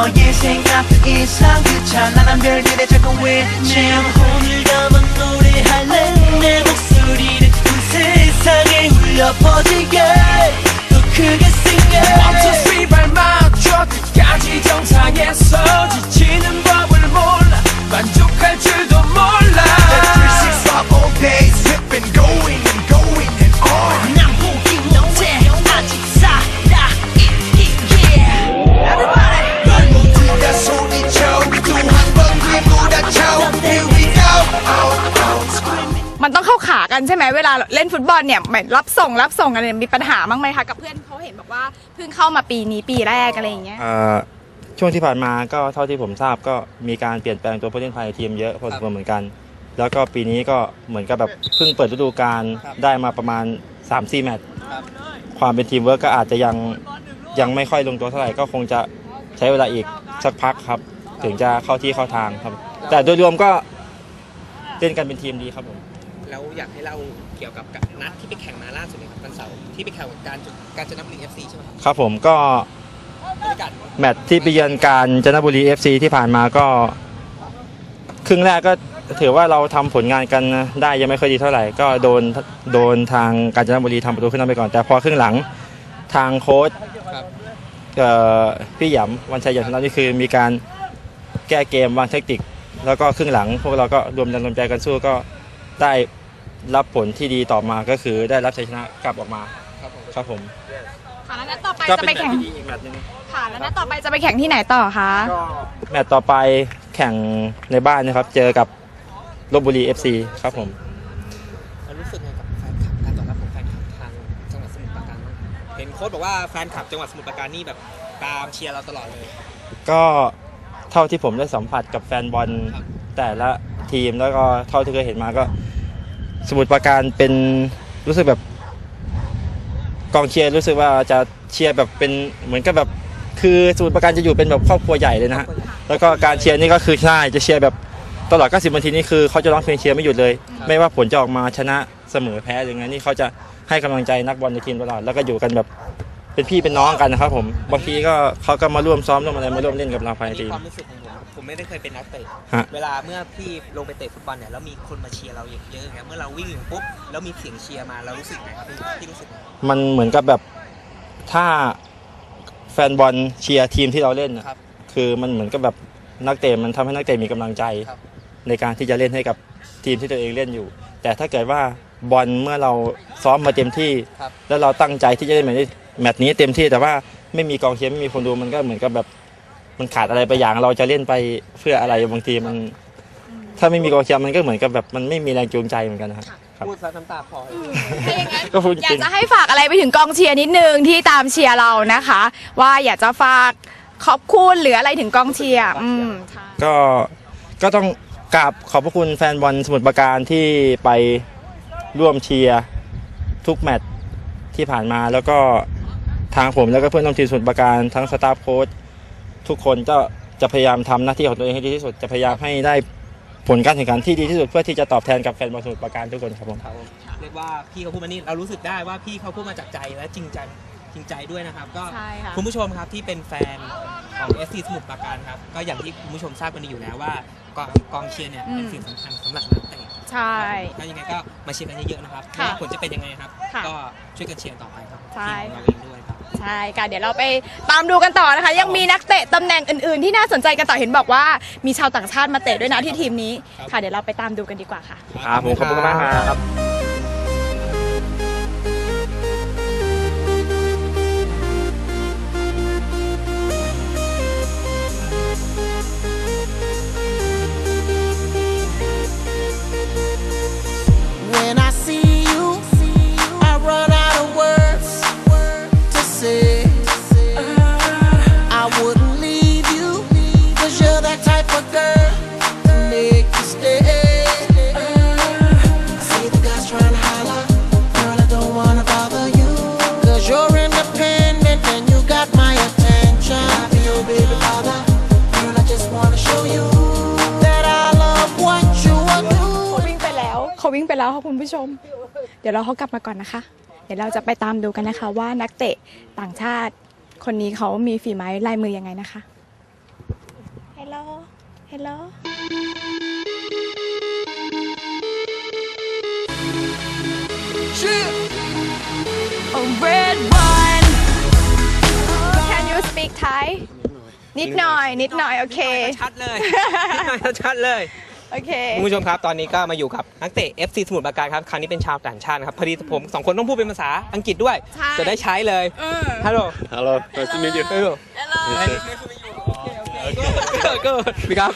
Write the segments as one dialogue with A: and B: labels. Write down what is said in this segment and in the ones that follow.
A: 너의 생각 이상 그 찬란한 별들의 작은 외침 오늘 나만 노래할래? 내 목소리를 온 세상에 울려 퍼지게. 더 크게 sing
B: One, two, three 발 맞춰. 끝까지 정상에서
C: กันใช่ไหมเวลาเล่นฟุตบอลเนี่ยเหมือนรับส่งรับส่งกันเนี่ยมีปัญหาบ้างไหมคะกับเพื่อนเขาเห็นบอกว่าเพิ่งเข้ามาปีนี้ปีแรกอะไรอย่างเงี้ย
D: เอ่อช่วงที่ผ่านมาก็เท่าที่ผมทราบก็มีการเปลี่ยนแปลงตัวผู้เล่นภายในทีมเยอะพอสมควรเหมือนกัน แล้วก็ปีนี้ก็เหมือนกับแบบเพิ่งเปิดฤดูกาลได้มาประมาณ 3-4 แมตช์ความเป็นทีมเวิร์กก็อาจจะยังยังไม่ค่อยลงตัวเท่าไหร่ก็คงจะใช้เวลาอีกสักพักครับ ถึงจะเข้าที่เข้าทางครับ แต่โดยรวมก็เล่นกันเป็นทีมดีครับผม
E: แล้วอยากให้เราเกี่ยวกับนัดที่ไปแข่งมาล่าสุดเลยครับวันเสาร์ที่ไปแข่งกับการจุการจนบุรีเอฟซีใช่ไหมครับ
D: ครับผมก็
E: บรรยากาศ
D: แมตช์ที่ไปเยือนการจนบุรี FC ที่ผ่านมาก็ครึ่งแรกก็ถือว่าเราทำผลงานกันได้ยังไม่ค่อยดีเท่าไหร่ ก็โดนโดนทางกาญจนบุรีทำประตูขึ้นนำไปก่อน แต่พอครึ่งหลังทางโค้ช
E: ครับ
D: เอ่อพี่หยำวันชัยหยำของเรานี่คือมีการแก้เกมวางเทคนิค แล้วก็ครึ่งหลัง พวกเราก็รวมแรงรวมใจกันสู้ก็ได้ รับผลที่ดีต่อมาก็คือได้รับชัยชนะกลับออกมา
E: ครับผม
D: ครับผม
C: ค่ะแล้วนัดต่อไป
D: ก็
C: จะ
D: เป็น
C: ไป
D: แมต
C: แข่ง
D: ช์ที่ดีอีกแมตช์หนึง
C: ค่ะแล้วนัดต่อไปจะไปแข่งที่ไหนต่อคะ
D: แมตช์ต่อไปแข่งในบ้านนะครับ เจอกับลบบุรี FC ครับผม
E: เรารู้สึกไงกับแฟนคลับการตอบรับของแฟนคลับทางจังหวัดสมุทรปราการบ้างเห็นโค้ชบอกว่าแฟนคลับจังหวัดสมุทรปราการนี่แบบตามเชียร์เราตลอดเลย
D: ก็เท่าที่ผมได้สัมผัสกับแฟนบอล
E: ครับ
D: แต่ละทีมแล้วก็เท่าที่เคยเห็นมาก็ สมุทรปราการเป็นรู้สึกแบบกองเชียร์รู้สึกว่าจะเชียร์แบบเป็นเหมือนกับแบบคือสมุทรปราการจะอยู่เป็นแบบครอบครัวใหญ่เลยนะฮะแล้วก็การเชียร์นี่ก็คือใช่จะเชียร์แบบตลอด 90 นาทีนี่คือเขาจะร้องเพลงเชียร์ไม่หยุดเลย ไม่ว่าผลจะออกมาชนะเสมอแพ้หรือไงนี่เขาจะให้กำลังใจนักบอลในทีมตลอดแล้วก็อยู่กันแบบเป็นพี่เป็นน้องกันนะครับผมบางทีก็เขาก็มาร่วมซ้อมร่วมอะไรมาร่วมเล่นกับเราภายใน
E: มี
D: ทีม
E: ความรู้สึกของผม ผมไม่ได้เคยเป็นนักเตะ
D: ฮะ
E: เวลาเมื่อพี่ลงไปเตะฟุตบอลเนี่ยแล้วมีคนมาเชียร์เราเยอะๆอย่างเงี้ยเมื่อเราวิ่งอยู่ปุ๊บแล้วมีเสียงเชียร์มาเรารู้สึกไงครับพี่พี่รู้สึกไง
D: มันเหมือนกับแบบถ้าแฟนบอลเชียร์ทีมที่เราเล่นนะครับ คือมันเหมือนกับแบบนักเตะมันทำให้นักเตะมีกำลังใจ
E: ครับ
D: ในการที่จะเล่นให้กับทีมที่ตัวเองเล่นอยู่ แต่ถ้าเกิดว่าบอลเมื่อเราซ้อมมาเต็มที่
E: ครับ
D: แล้วเราตั้งใจที่จะเล่นแมตช์นี้แมตช์นี้เต็มที่แต่ว่าไม่มีกองเชียร์ไม่มีคนดูมันก็เหมือนกับแบบ มันขาดอะไรไปอย่างเราจะเล่นไปเพื่ออะไรบางทีมัน ถ้าไม่มีกองเชียร์มันก็เหมือนกับแบบมันไม่มีแรงจูงใจเหมือนกันนะครับครับ
E: พูดซะน้ำตาคลอเลย
C: ถ้าอย่างนั้น
D: ก็พูดจ
C: อยา
D: ริ
C: ก
D: ง
C: จะให้ฝากอะไรไปถึงกองเชียร์นิดนึงที่ตามเชียร์เรานะคะ ว่าอยากจะฝากขอบคุณหรืออะไรถึงกองเชียร์อืมใช่
D: ก็ก็ต้องกราบขอบพระคุณแฟนบอลสมุทรปราการที่ไปร่วมเชียร์ทุกแมตช์ที่ผ่านมาแล้วก็ทางผมแล้วก็เพื่อนร่วมทีมสมุทรปราการทั้งสตาฟโค้ช ทุกคนก็จะพยายามทำหน้าที่ของตัวเองให้ดีที่สุด จะพยายามให้ได้ผลการแข่งขันที่ดีที่สุดเพื่อที่จะตอบแทนกับแฟนบอลสมุทรปราการทุกคนครับผม
E: ครับเรียกว่าพี่เขาพูดมานี่เรารู้สึกได้ว่าพี่เขาพูดมาจากใจและจริงใจจริงใจด้วยนะครับ ก็
C: ใช่ค่ะ
E: คุณผู้ชมครับที่เป็นแฟนของ SC สมุทรปราการครับก็อย่างที่คุณผู้ชมทราบกันดีอยู่แล้วว่ากองกองเชียร์เนี่ยเป็นสิ่งสำคัญสำหรับนักเตะ
C: ใช่
E: ก็ยังไงก็มาเชียร์กันเยอะๆนะครับ
C: ค่ะ
E: ไม่ว่าผลจะเป็นยังไงครับ
C: ค่ะ
E: ก็ช่วยกันเชียร์ต่อไปครับ
C: ใช่
E: ทีมของเราเองด้วยครับ
C: ใช่ค่ะเดี๋ยวเราไปตามดูกันต่อนะคะ ยังมีนักเตะตำแหน่งอื่นๆ ที่น่าสนใจกันต่อเห็นบอกว่ามีชาวต่างชาติมาเตะด้วยนะที่ทีมนี้
E: ครับ
C: ค่ะ เดี๋ยวเราไปตามดูกันดีกว่าค่ะ
D: ครับผมขอบคุณมากครับ
C: แล้วค่ะคุณผู้ชม เดี๋ยวเราเขากลับมาก่อนนะคะ เดี๋ยวเราจะไปตามดูกันนะคะ ว่านักเตะต่างชาติคนนี้เขามีฝีไม้ลายมือยังไงนะคะ hello a red wine can you speak Thai นิดหน่อย นิดหน่อย โอเค
E: ชัดเลยนิดหน่อยชัดเลย
C: โอเค
E: คุณผู้ชมครับ ตอนนี้ก็มาอยู่กับนักเตะ FC สมุทรปราการครับ ครั้งนี้เป็นชาวต่างชาตินะครับ พอดีผมสองคนต้องพูดเป็นภาษาอังกฤษด้วย
C: ใช่
E: จะได้ใช้เลย
C: เออ
E: ฮัลโหล
F: Hello, nice to meet you.
E: ฮัลโหล
C: hello
E: ก็พี่ครับ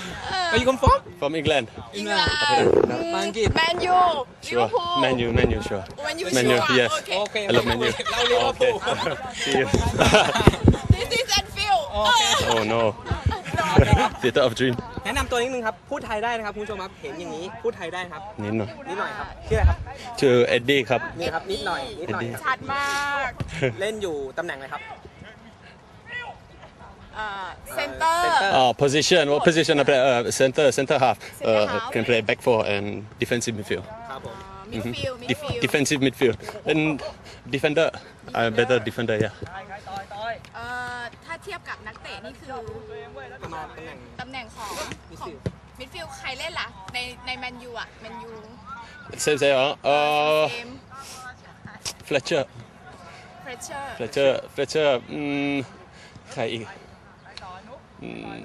E: ไปอยู่กับฟอม
F: From England.
C: อิงลา
E: มาอังกฤษ
C: แมนยูลิเว
F: Sure.
C: อร์พูล
F: Man U, Man U, sure.
C: แมนยู
F: Man U, yes.
C: โอเค
E: โอเค
F: I love Man U.
E: เราลิเวอร์พูล
F: Okay. See you.
C: this is Anfield
F: oh no. Theater of Dream.
E: แนะนำตัวนิดนึงครับ พูดไทยได้นะครับคุณผู้ชมครับ เห็นอย่างนี้ พูดไทยได้ครับ
F: นิดหน่อย
E: นิดหน่อยครับ ชื่ออะไรครับ
F: ชื่อเอ็ดดี้ครับ
E: นี่ครับ นิดหน่อย นิดหน่อย
F: Eddie
E: ครับ
C: ชัดมาก
E: เล่นอยู่ตำแหน่งอะไรครับ
C: เซนเตอร์
E: Center
F: Oh, position. What position I play? Uh, center, center half.
C: Center
F: Uh,
C: half.
F: can play back four and defensive midfield.
E: ครับผม
C: มิดฟิลด์มิด
F: Def-
C: ฟิลด์
F: defensive midfield. And defender. I'm better defender, yeah.
C: เอ่อถ้าเทียบกับนักเตะนี่คือ
E: ประมาณตำแหน่ง
C: ตำแหน่งของของมิดฟิลด์ใครเล่นล่ะ ในในแมนยูอะแมนยู
F: Same, same. Uh, uh,
C: เกม
F: Fletcher.
C: เพรสเชอร์
F: Fletcher. Fletcher. Mm, ใครอีกอืม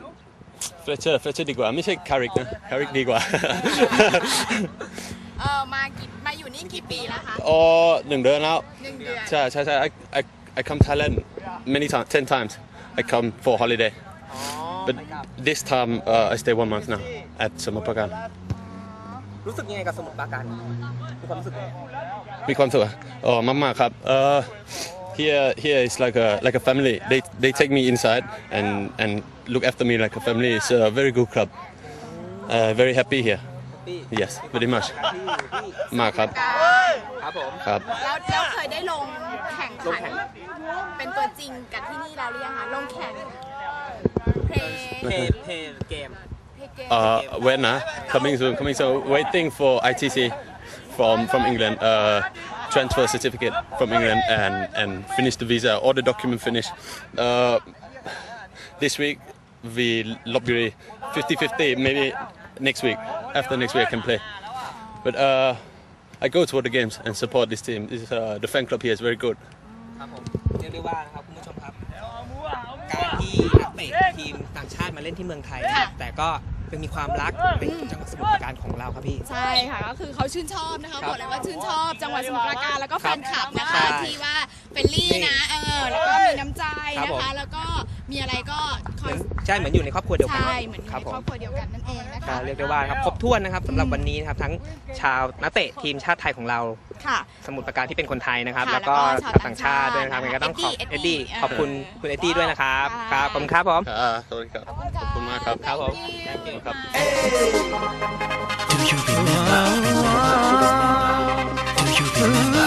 F: Fletcher Fletcher ดีกว่าไม่ใช่ Carrick นะ Carrick ดีกว่า
C: เออมากี่มาอยู่นี่กี่ปีแล้วคะ
F: อ๋อหนึ่งเดือนแล้ว
C: หนึ่งเดือน
F: ใช่ใช่ใช่ I I I come Thailand many times ten times I come for holiday
E: อ๋อ
F: but this time uh, I stay one month now at สมุทรปราการ
E: รู้สึกยังไงกับสมุทรปราการมีความรู้สึกยังไง
F: มีความสุขอ๋อมากๆครับเอ่อ here here is like a like a family they they take me inside and and look after me like a family it's a very good club uh, very happy here
E: พี่
F: yes very much
E: พี่พี่
F: มากครับ
E: ครับผม
F: ครับ
C: แล้วแล้วเคยได้ลงแข่ง
E: ลง
C: ขัน
E: แข่ง
C: เป็นตัวจริงกับที่นี่แล้วหรือยังคะลงแข่งเพลง
E: เพย์เพย์เกม
C: เพลงเกม
F: Uh, when uh, coming soon, coming soon. Waiting for ITC from from England. Uh, transfer certificate from England and and finish the visa. All the document finished. Uh, this week we lobby 50-50. Maybe next week. After next week I can play. But uh, I go to all the games and support this team. This is, uh, the fan club here is very good.
E: ครับผมเรียกได้ว่านะครับคุณผู้ชมครับการที่นักเตะทีมต่างชาติมาเล่นที่เมืองไทย
C: ค่ะ
E: แต่ก็เป็นมีความรักในจังหวัดสมุทรปราการของเราครับพี่
C: ใช่ค่ะก็คือเขาชื่นชอบนะคะ
E: ครับ
C: บอกเลยว่าชื่นชอบจังหวัดสมุทรปราการแล้วก็แฟนคลับนะ
E: ครั
C: คะ
E: บ
C: ที่ว่าเฟรนลี่นะ
E: ช่เหมือนอยู่ในครอบครัวเดียวกัน
C: ใช่เหมือนอยู่
E: ครับ
C: ใน
E: ผ
C: คร
E: ม
C: อบครัวเดียวกันนั่นเองนะ
E: ก็
C: คะ
E: เรียกได้ว่าครับครบถ้วนนะครับสำหรับวันนี้นะครับทั้งชาวนักเตะทีมชาติไทยของเรา
C: ค่ะ
E: สมุทรปราการที่เป็นคนไทยนะครับ
C: ค่ะ
E: แล้วก็
C: แล้วก็
E: ชา
C: ชาวว
E: ต่างชาติด้วยนะครับ
C: ต่างชาติ
E: งั้นก็ต้องขอบ
C: เอ็
E: เอ็
C: ด
E: ด
C: ดี้
E: ดี้
C: เออ
E: ขอบคุณคุณเอ็ดดี้ด้วยนะครับ
C: ค่ะ
E: ครับขอบคุณครับผม
F: Ah, sorry, ขอบคุณมากครับ
E: ครับผม
C: Thank you
F: ครับ
G: Do you remember? Do you remember?